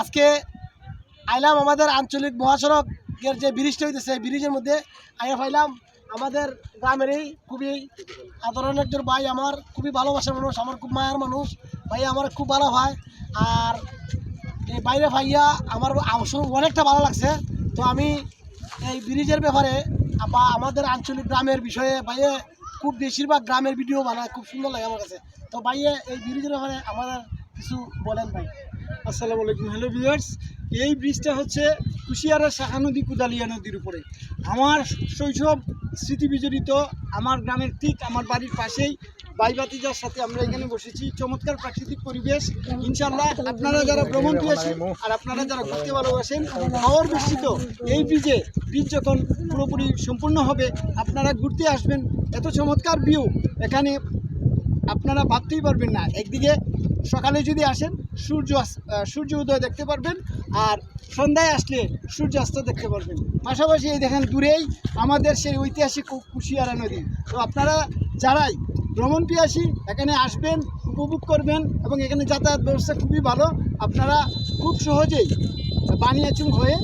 আজকে আইলাম আমাদের আঞ্চলিক মহাসড়কের যে ব্রিজটা হইতেছে, এই ব্রিজের মধ্যে আইয়া পাইলাম আমাদের গ্রামেরই খুবই আদরণের একজন ভাই আমার, খুবই ভালোবাসার মানুষ, আমার খুব মায়ার মানুষ। ভাই আমার খুব ভালো ভাই আর এই বাইরে ভাইয়া আমার অনেকটা ভালো লাগছে। তো আমি এই ব্রিজের ব্যাপারে বা আমাদের আঞ্চলিক গ্রামের বিষয়ে ভাইয়ে খুব বেশিরভাগ গ্রামের ভিডিও বানায়, খুব সুন্দর লাগে আমার কাছে। তো ভাইয়ে এই ব্রিজের ব্যাপারে আমাদের কিছু বলেন ভাই। আসসালামু আলাইকুম। হ্যালো ভিউয়ার্স এই ব্রিজটা হচ্ছে কুশিয়ারা শাখা নদী, কুদালিয়া নদীর উপরে। আমার শৈশব স্মৃতি বিজড়িত, আমার গ্রামের ঠিক আমার বাড়ির পাশেই বাইবাতি বাইবাতিজার সাথে আমরা এখানে বসেছি। চমৎকার প্রাকৃতিক পরিবেশ। ইনশাল্লাহ আপনারা যারা ভ্রমণ পেয়েছেন আর আপনারা যারা ঘুরতে ভালোবাসেন পাওয়ার বিস্তৃত এই ব্রিজে ব্রিজ যখন পুরোপুরি সম্পূর্ণ হবে, আপনারা ঘুরতে আসবেন। এত চমৎকার ভিউ এখানে আপনারা ভাবতেই পারবেন না। একদিকে সকালে যদি আসেন, সূর্য সূর্য উদয় দেখতে পারবেন আর সন্ধ্যায় আসলে সূর্যাস্ত দেখতে পারবেন। পাশাপাশি এই দেখেন দূরেই আমাদের সেই ঐতিহাসিক কুশিয়ারা নদী। তো আপনারা যারাই ভ্রমণ পিয়াসী, এখানে আসবেন, উপভোগ করবেন এবং এখানে যাতায়াত ব্যবস্থা খুবই ভালো, আপনারা খুব সহজেই বানিয়াচুং হয়ে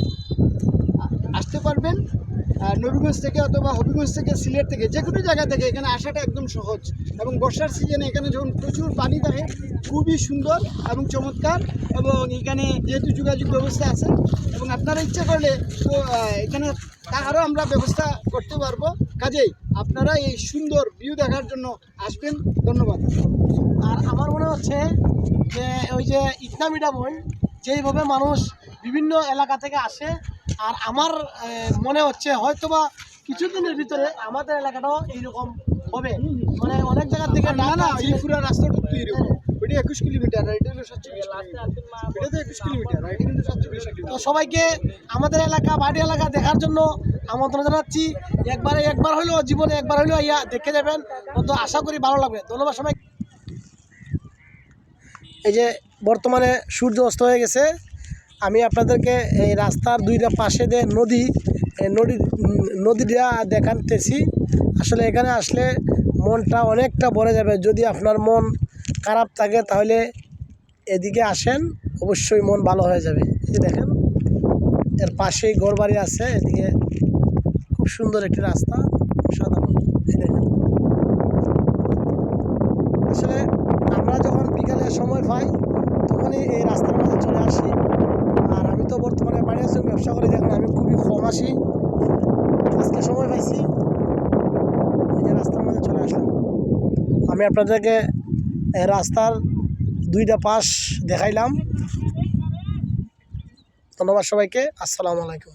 আসতে পারবেন। নবীগঞ্জ থেকে অথবা হবিগঞ্জ থেকে, সিলেট থেকে, যে কোনো জায়গা থেকে এখানে আসাটা একদম সহজ। এবং বর্ষার সিজনে এখানে যখন প্রচুর পানি থাকে, খুবই সুন্দর এবং চমৎকার এবং এখানে যেহেতু যোগাযোগ ব্যবস্থা আছে, এবং আপনারা ইচ্ছা করলে তো এখানে তাহারও আমরা ব্যবস্থা করতে পারব। কাজেই আপনারা এই সুন্দর ভিউ দেখার জন্য আসবেন। ধন্যবাদ। আর আমার মনে হচ্ছে যে, ওই যে ইটনামিটা বই, যেইভাবে মানুষ বিভিন্ন এলাকা থেকে আসে আর আমার মনে হচ্ছে হয়তোবা কিছুদিনের ভিতরে আমাদের এলাকাটাও এইরকম হবে। মানে অনেক জায়গা থেকে না না এই পুরো রাস্তাটা তো এরকম ওইটা একুশ কিলোমিটার আর এটা হলো সাতচল্লিশ এটা তো একুশ কিলোমিটার আর এটা কিন্তু সাতচল্লিশ তো সবাইকে আমাদের এলাকা বাড়ি এলাকা দেখার জন্য আমন্ত্রণ জানাচ্ছি। একবারে একবার হলেও জীবনে একবার হলেও ইয়া দেখে যাবেন। তো আশা করি ভালো লাগবে। ধন্যবাদ সবাই এই যে বর্তমানে সূর্য অস্ত হয়ে গেছে। আমি আপনাদেরকে এই রাস্তার দুইটা পাশে যে নদী নদী, নদীটা দেখাতেছি আসলে এখানে আসলে মনটা অনেকটা ভরে যাবে। যদি আপনার মন খারাপ থাকে, তাহলে এদিকে আসেন, অবশ্যই মন ভালো হয়ে যাবে। এই দেখেন, এর পাশেই ঘরবাড়ি আছে, এদিকে খুব সুন্দর একটি রাস্তা সাধারণ এই দেখেন। আসলে আমরা যখন বিকালে সময় পাই, তখনই এই রাস্তার মাঝে চলে আসি। তো বর্তমানে বাড়ির সঙ্গে ব্যবসা করে দেখেন, আমি খুবই কম আসি। আজকে সময় পাইছি। এই যে রাস্তার মধ্যে চলে আসলাম। আমি আপনাদেরকে রাস্তার দুইটা পাশ দেখাইলাম। ধন্যবাদ সবাইকে। আসসালামু আলাইকুম।